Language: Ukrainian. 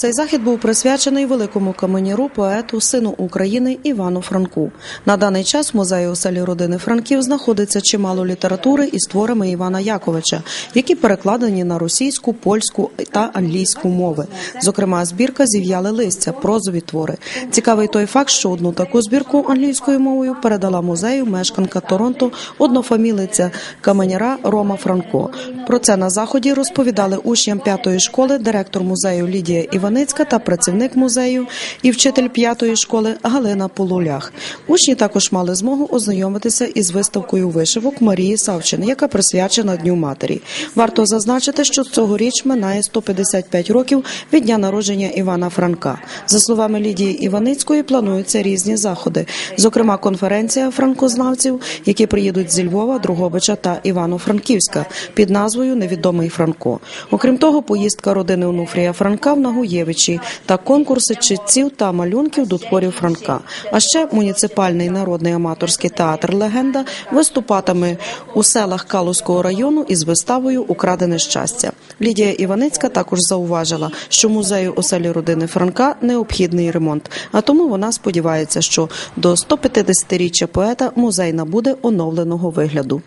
Цей захід був присвячений великому каменяру, поету, сину України Івану Франку. На даний час в музеї у селі родини Франків знаходиться чимало літератури із творами Івана Яковича, які перекладені на російську, польську та англійську мови. Зокрема, збірка зів'яли листя, прозові твори. Цікавий той факт, що одну таку збірку англійською мовою передала музею мешканка Торонто, однофамілиця каменяра Рома Франко. Про це на заході розповідали учням п'ятої школи, директор музею Лідія Іваницька та працівник музею і вчитель п'ятої школи Галина Полулях. Учні також мали змогу ознайомитися із виставкою вишивок Марії Савчин, яка присвячена Дню матері. Варто зазначити, що цьогоріч минає 155 років від дня народження Івана Франка. За словами Лідії Іваницької, плануються різні заходи, зокрема конференція франкознавців, які приїдуть зі Львова, Другобича та Івано-Франківська під назвою Невідомий Франко. Окрім того, поїздка родини Онуфрія Франка в Нагуєвичі та конкурси читців та малюнків до творів Франка. А ще муніципальний народний аматорський театр Легенда виступатиме у селах Калузького району із виставою Украдене щастя. Лідія Іваницька також зауважила, що музею у селі родини Франка необхідний ремонт. А тому вона сподівається, що до 150-річчя поета музей набуде оновленого вигляду.